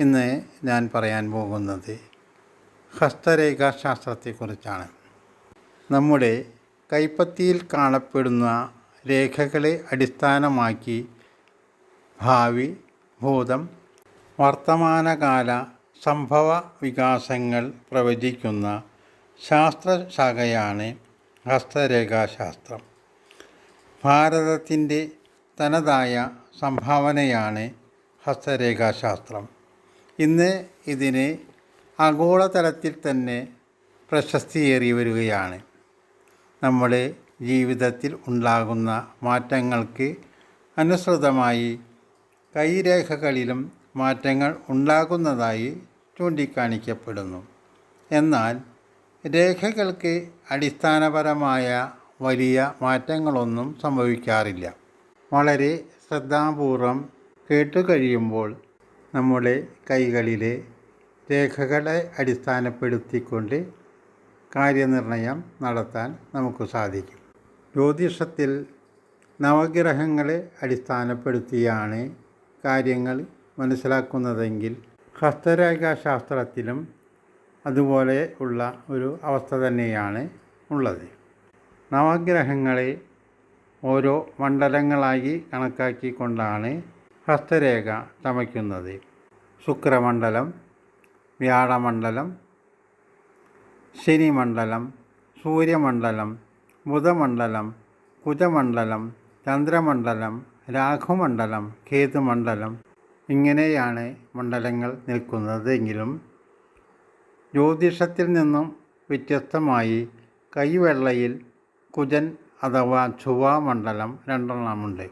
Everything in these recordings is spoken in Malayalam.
ഇന്ന് ഞാൻ പറയാൻ പോകുന്നത് ഹസ്തരേഖാശാസ്ത്രത്തെക്കുറിച്ചാണ്. നമ്മുടെ കൈപ്പത്തിയിൽ കാണപ്പെടുന്ന രേഖകളെ അടിസ്ഥാനമാക്കി ഭാവി ഭൂതം വർത്തമാനകാല സംഭവ വികാസങ്ങൾ പ്രവചിക്കുന്ന ശാസ്ത്രശാഖയാണ് ഹസ്തരേഖാശാസ്ത്രം. ഭാരതത്തിന്റെ തനതായ സംഭാവനയാണ് ഹസ്തരേഖാശാസ്ത്രം. ഇന്ന് ഇതിന് ആഗോളതലത്തിൽ തന്നെ പ്രശസ്തിയേറി വരികയാണ്. നമ്മൾ ജീവിതത്തിൽ ഉണ്ടാകുന്ന മാറ്റങ്ങൾക്ക് അനുസൃതമായി കൈരേഖകളിലും മാറ്റങ്ങൾ ഉണ്ടാകുന്നതായി ചൂണ്ടിക്കാണിക്കപ്പെടുന്നു. എന്നാൽ രേഖകൾക്ക് അടിസ്ഥാനപരമായ വലിയ മാറ്റങ്ങളൊന്നും സംഭവിക്കാറില്ല. വളരെ ശ്രദ്ധാപൂർവം കേട്ടുകഴിയുമ്പോൾ നമ്മുടെ കൈകളിലെ രേഖകളെ അടിസ്ഥാനപ്പെടുത്തിക്കൊണ്ട് കാര്യനിർണയം നടത്താൻ നമുക്ക് സാധിക്കും. ജ്യോതിഷത്തിൽ നവഗ്രഹങ്ങളെ അടിസ്ഥാനപ്പെടുത്തിയാണ് കാര്യങ്ങൾ മനസ്സിലാക്കുന്നതെങ്കിൽ ഹസ്തരേഖാശാസ്ത്രത്തിലും അതുപോലെ ഉള്ള ഒരു അവസ്ഥ തന്നെയാണ് ഉള്ളത്. നവഗ്രഹങ്ങളെ ഓരോ മണ്ഡലങ്ങളായി കണക്കാക്കിക്കൊണ്ടാണ് ഹസ്തരേഖ ചമയ്ക്കുന്നത് ശുക്രമണ്ഡലം വ്യാഴമണ്ഡലം ശനിമണ്ഡലം സൂര്യമണ്ഡലം ബുധമണ്ഡലം കുജമണ്ഡലം ചന്ദ്രമണ്ഡലം രാഘുമണ്ഡലം കേതുമണ്ഡലം ഇങ്ങനെയാണ് മണ്ഡലങ്ങൾ നിൽക്കുന്നത് എങ്കിലും ജ്യോതിഷത്തിൽ നിന്നും വ്യത്യസ്തമായി കൈവെള്ളയിൽ കുജൻ അഥവാ ചുവാമണ്ഡലം രണ്ടെണ്ണമുണ്ട്.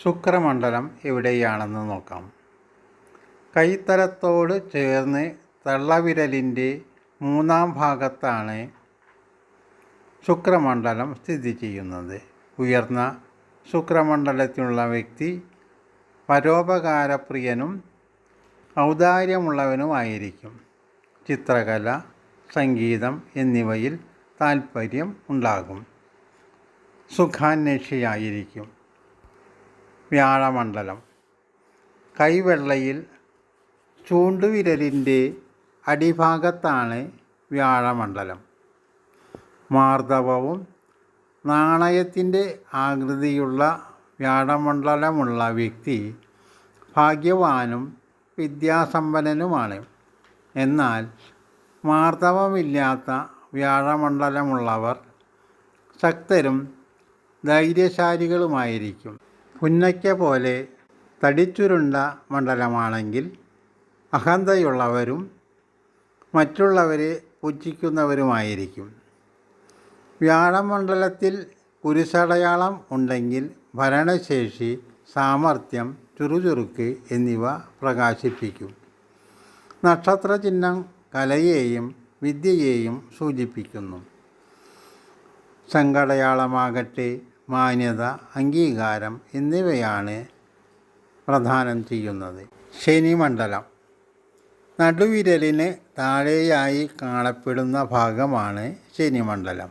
ശുക്രമണ്ഡലം എവിടെയാണെന്ന് നോക്കാം. കൈത്തലത്തോട് ചേർന്ന് തള്ളവിരലിന്റെ മൂന്നാം ഭാഗത്താണ് ശുക്രമണ്ഡലം സ്ഥിതി ചെയ്യുന്നത്. ഉയർന്ന ശുക്രമണ്ഡലത്തിലുള്ള വ്യക്തി പരോപകാരപ്രിയനും ഔദാര്യമുള്ളവനുമായിരിക്കും ചിത്രകല സംഗീതം എന്നിവയിൽ താൽപ്പര്യം ഉണ്ടാകും. സുഖാന്വേഷിയായിരിക്കും. വ്യാഴമണ്ഡലം. കൈവെള്ളയിൽ ചൂണ്ടുവിരലിന്റെ അടിഭാഗത്താണ് വ്യാഴമണ്ഡലം. മാർദ്ദവവും നാണയത്തിന്റെ ആകൃതിയുള്ള വ്യാഴമണ്ഡലമുള്ള വ്യക്തി ഭാഗ്യവാനും വിദ്യാസമ്പന്നനുമാണ്. എന്നാൽ മാർദ്ദവമില്ലാത്ത വ്യാഴമണ്ഡലമുള്ളവർ ശക്തരും ധൈര്യശാലികളുമായിരിക്കും. പുന്നയ്ക്ക പോലെ തടിച്ചുരുണ്ട മണ്ഡലമാണെങ്കിൽ അഹന്തയുള്ളവരും മറ്റുള്ളവരെ പുച്ഛിക്കുന്നവരുമായിരിക്കും. വ്യാഴമണ്ഡലത്തിൽ കുരിശടയാളം ഉണ്ടെങ്കിൽ ഭരണശേഷി സാമർഥ്യം ചുറുചുറുക്ക് എന്നിവ പ്രകാശിപ്പിക്കും. നക്ഷത്രചിഹ്നം കലയെയും വിദ്യയെയും സൂചിപ്പിക്കുന്നു. സങ്കടയാളമാകട്ടെ മാന്യത അംഗീകാരം എന്നിവയാണ് പ്രധാനം ചെയ്യുന്നത്. ശനിമണ്ഡലം. നടുവിരലിന് താഴെയായി കാണപ്പെടുന്ന ഭാഗമാണ് ശനിമണ്ഡലം.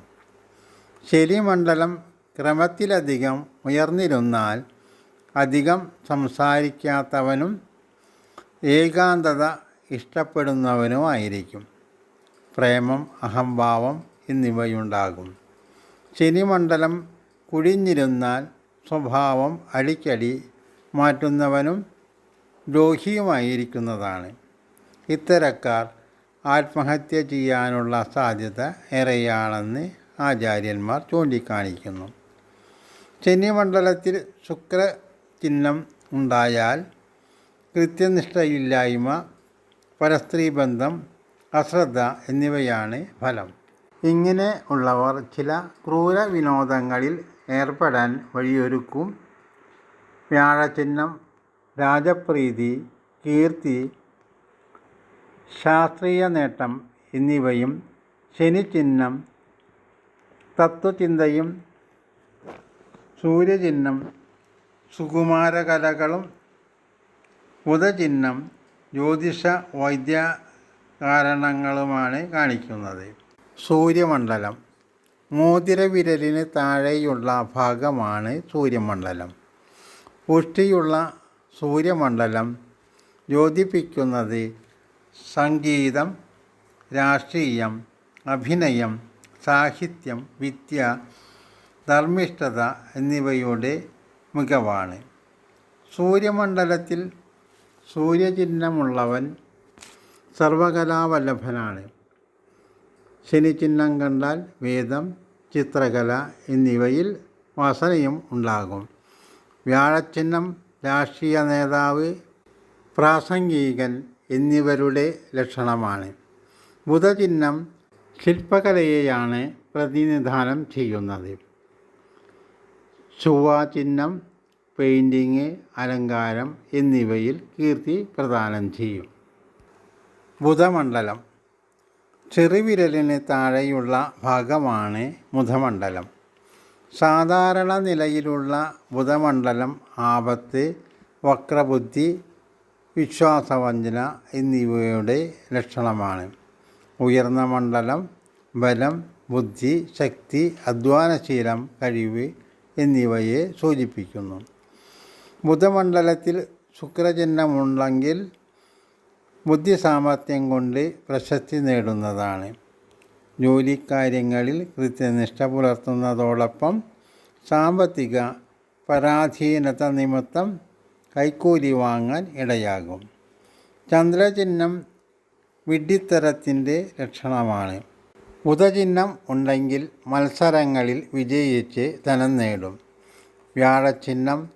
ശനിമണ്ഡലം ക്രമത്തിലധികം ഉയർന്നിരുന്നാൽ അധികം സംസാരിക്കാത്തവനും ഏകാന്തത ഇഷ്ടപ്പെടുന്നവനുമായിരിക്കും പ്രേമം അഹംഭാവം എന്നിവയുണ്ടാകും. ശനിമണ്ഡലം കുഴിഞ്ഞിരുന്നാൽ സ്വഭാവം അടിക്കടി മാറ്റുന്നവനും ദ്രോഹിയുമായിരിക്കുന്നതാണ്. ഇത്തരക്കാർ ആത്മഹത്യ ചെയ്യാനുള്ള സാധ്യത ഏറെയാണെന്ന് ആചാര്യന്മാർ ചൂണ്ടിക്കാണിക്കുന്നു. ശനിമണ്ഡലത്തിൽ ശുക്ര ചിഹ്നം ഉണ്ടായാൽ കൃത്യനിഷ്ഠയില്ലായ്മ പരസ്ത്രീ ബന്ധം അശ്രദ്ധ എന്നിവയാണ് ഫലം. ഇങ്ങനെ ഉള്ളവർ ചില ക്രൂര വിനോദങ്ങളിൽ ഏർപ്പെടാൻ വഴിയൊരുക്കും. വ്യാഴചിഹ്നം രാജപ്രീതി കീർത്തി ശാസ്ത്രീയ നേട്ടം എന്നിവയും ശനിചിഹ്നം തത്വചിന്തയും സൂര്യചിഹ്നം സുകുമാരകലകളും ബുധചിഹ്നം ജ്യോതിഷ വൈദ്യ കാരണങ്ങളുമാണ് കാണിക്കുന്നത്. സൂര്യമണ്ഡലം മോതിരവിരലിന് താഴെയുള്ള ഭാഗമാണ് സൂര്യമണ്ഡലം. പുഷ്ടിയുള്ള സൂര്യമണ്ഡലം യോജിപ്പിക്കുന്നത് സംഗീതം രാഷ്ട്രീയം അഭിനയം സാഹിത്യം വിദ്യ ധർമ്മിഷ്ഠത എന്നിവയുടെ മികവാണ്. സൂര്യമണ്ഡലത്തിൽ സൂര്യചിഹ്നമുള്ളവൻ സർവകലാവല്ലഭനാണ്. ശനിചിഹ്നം കണ്ടാൽ വേദം ചിത്രകല എന്നിവയിൽ വാസനയും ഉണ്ടാകും. വ്യാഴച്ചിഹ്നം രാഷ്ട്രീയ നേതാവ് പ്രാസംഗികൻ എന്നിവരുടെ ലക്ഷണമാണ്. ബുധചിഹ്നം ശില്പകലയെയാണ് പ്രതിനിധാനം ചെയ്യുന്നത്. ചൊവ്വാചിഹ്നം പെയിന്റിങ് അലങ്കാരം എന്നിവയിൽ കീർത്തി പ്രദാനം ചെയ്യും. ബുധമണ്ഡലം ചെറുവിരലിന് താഴെയുള്ള ഭാഗമാണ് മുഖമണ്ഡലം സാധാരണ നിലയിലുള്ള ബുധമണ്ഡലം ആപത്ത് വക്രബുദ്ധി വിശ്വാസവഞ്ചന എന്നിവയുടെ ലക്ഷണമാണ്. ഉയർന്ന മണ്ഡലം ബലം ബുദ്ധി ശക്തി അധ്വാനശീലം കഴിവ് എന്നിവയെ സൂചിപ്പിക്കുന്നു. ബുധമണ്ഡലത്തിൽ ശുക്രചിഹ്നമുണ്ടെങ്കിൽ ബുദ്ധിസാമർത്ഥ്യം കൊണ്ട് പ്രശസ്തി നേടുന്നതാണ്. ജോലിക്കാര്യങ്ങളിൽ കൃത്യനിഷ്ഠ പുലർത്തുന്നതോടൊപ്പം സാമ്പത്തിക പരാധീനത നിമിത്തം കൈക്കൂലി വാങ്ങാൻ ഇടയാകും. ചന്ദ്രചിഹ്നം വിഡ്ഢിത്തരത്തിന്റെ ലക്ഷണമാണ്. ബുധചിഹ്നം ഉണ്ടെങ്കിൽ മത്സരങ്ങളിൽ വിജയിച്ച് ധനം നേടും. വ്യാഴചിഹ്നം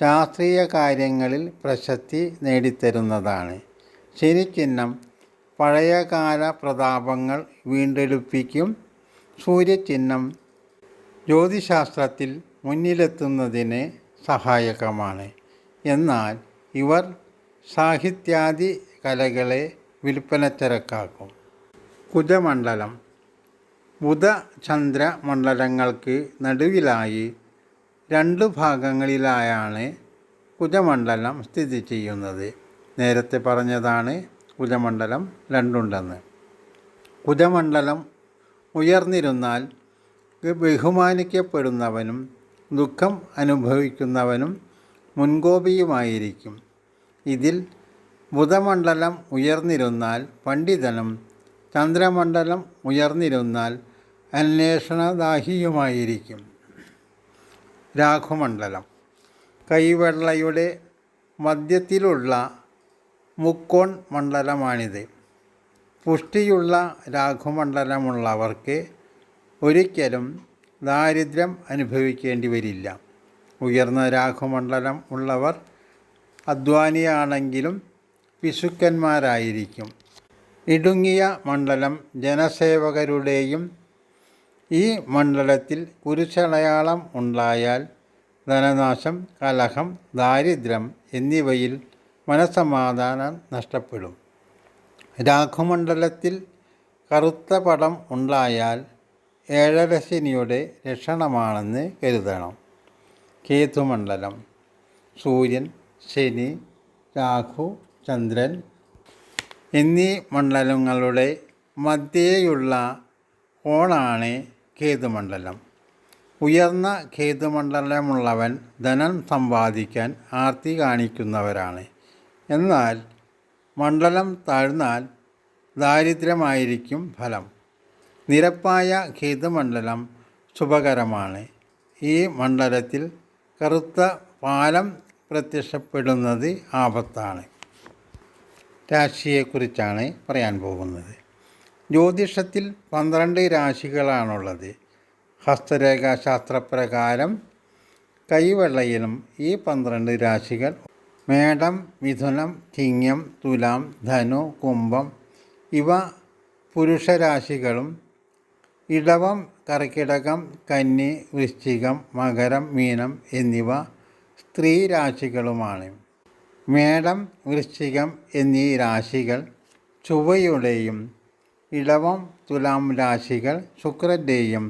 ശാസ്ത്രീയ കാര്യങ്ങളിൽ പ്രശസ്തി നേടിത്തരുന്നതാണ്. ശനിചിഹ്നം പഴയകാല പ്രതാപങ്ങൾ വീണ്ടെടുപ്പിക്കും. സൂര്യചിഹ്നം ജ്യോതിശാസ്ത്രത്തിൽ മുന്നിലെത്തുന്നതിന് സഹായകമാണ്. എന്നാൽ ഇവർ സാഹിത്യാദി കലകളെ വിൽപ്പനച്ചരക്കാക്കും. കുജമണ്ഡലം ബുധ ചന്ദ്ര മണ്ഡലങ്ങൾക്ക് നടുവിലായി രണ്ട് ഭാഗങ്ങളിലായാണ് കുജമണ്ഡലം സ്ഥിതി ചെയ്യുന്നത്. നേരത്തെ പറഞ്ഞതാണ് കുജമണ്ഡലം രണ്ടുണ്ടെന്ന്. കുജമണ്ഡലം ഉയർന്നിരുന്നാൽ ബഹുമാനിക്കപ്പെടുന്നവനും ദുഃഖം അനുഭവിക്കുന്നവനും മുൻകോപിയുമായിരിക്കും. ഇതിൽ ബുധമണ്ഡലം ഉയർന്നിരുന്നാൽ പണ്ഡിതനും ചന്ദ്രമണ്ഡലം ഉയർന്നിരുന്നാൽ അന്വേഷണദാഹിയുമായിരിക്കും. രാഘുമണ്ഡലം കൈവെള്ളയുടെ മധ്യത്തിലുള്ള മുക്കോൺ മണ്ഡലമാണിത്. പുഷ്ടിയുള്ള രാഘുമണ്ഡലമുള്ളവർക്ക് ഒരിക്കലും ദാരിദ്ര്യം അനുഭവിക്കേണ്ടി വരില്ല. ഉയർന്ന രാഘുമണ്ഡലം ഉള്ളവർ അധ്വാനിയാണെങ്കിലും പിശുക്കന്മാരായിരിക്കും ഇടുങ്ങിയ മണ്ഡലം ജനസേവകരുടെയും ഈ മണ്ഡലത്തിൽ കുരിശടയാളം ഉണ്ടായാൽ ധനനാശം കലഹം ദാരിദ്ര്യം എന്നിവയിൽ മനസമാധാനം നഷ്ടപ്പെടും. രാഘുമണ്ഡലത്തിൽ കറുത്ത പടം ഉണ്ടായാൽ ഏഴരശനിയുടെ ലക്ഷണമാണെന്ന് കരുതണം. കേതുമണ്ഡലം. സൂര്യൻ ശനി രാഹു ചന്ദ്രൻ എന്നീ മണ്ഡലങ്ങളുടെ മധ്യേയുള്ള കോണാണ് കേതുമണ്ഡലം. ഉയർന്ന കേതുമണ്ഡലമുള്ളവൻ ധനം സമ്പാദിക്കാൻ ആർത്തി കാണിക്കുന്നവരാണ്. എന്നാൽ മണ്ഡലം താഴ്ന്നാൽ ദാരിദ്ര്യമായിരിക്കും ഫലം. നിരപ്പായ ഖേദമണ്ഡലം ശുഭകരമാണ്. ഈ മണ്ഡലത്തിൽ കറുത്ത പാലം പ്രത്യക്ഷപ്പെടുന്നത് ആപത്താണ്. രാശിയെക്കുറിച്ചാണ് പറയാൻ പോകുന്നത്. ജ്യോതിഷത്തിൽ പന്ത്രണ്ട് രാശികളാണുള്ളത്. ഹസ്തരേഖാശാസ്ത്രപ്രകാരം കൈവെള്ളയിലും ഈ പന്ത്രണ്ട് രാശികൾ മേടം മിഥുനം ചിങ്ങം തുലാം ധനു കുംഭം ഇവ പുരുഷരാശികളും. ഇടവം കർക്കിടകം കന്നി വൃശ്ചികം മകരം മീനം എന്നിവ സ്ത്രീരാശികളുമാണ്. മേടം വൃശ്ചികം എന്നീ രാശികൾ ചുവയുടെയും ഇടവം തുലാം രാശികൾ ശുക്രന്റെയും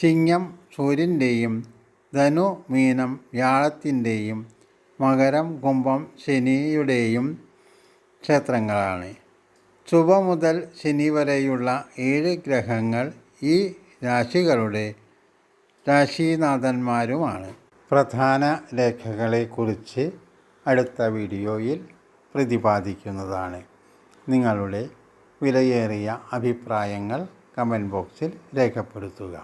ചിങ്ങം സൂര്യന്റെയും ധനു മീനം വ്യാഴത്തിന്റെയും മകരം കുംഭം ശനിയുടെയും ക്ഷേത്രങ്ങളാണ്. ചുവ മുതൽ ശനി വരെയുള്ള ഏഴ് ഗ്രഹങ്ങൾ ഈ രാശികളുടെ രാശിനാഥന്മാരുമാണ്. പ്രധാന രേഖകളെക്കുറിച്ച് അടുത്ത വീഡിയോയിൽ പ്രതിപാദിക്കുന്നതാണ്. നിങ്ങളുടെ വിലയേറിയ അഭിപ്രായങ്ങൾ കമന്റ് ബോക്സിൽ രേഖപ്പെടുത്തുക.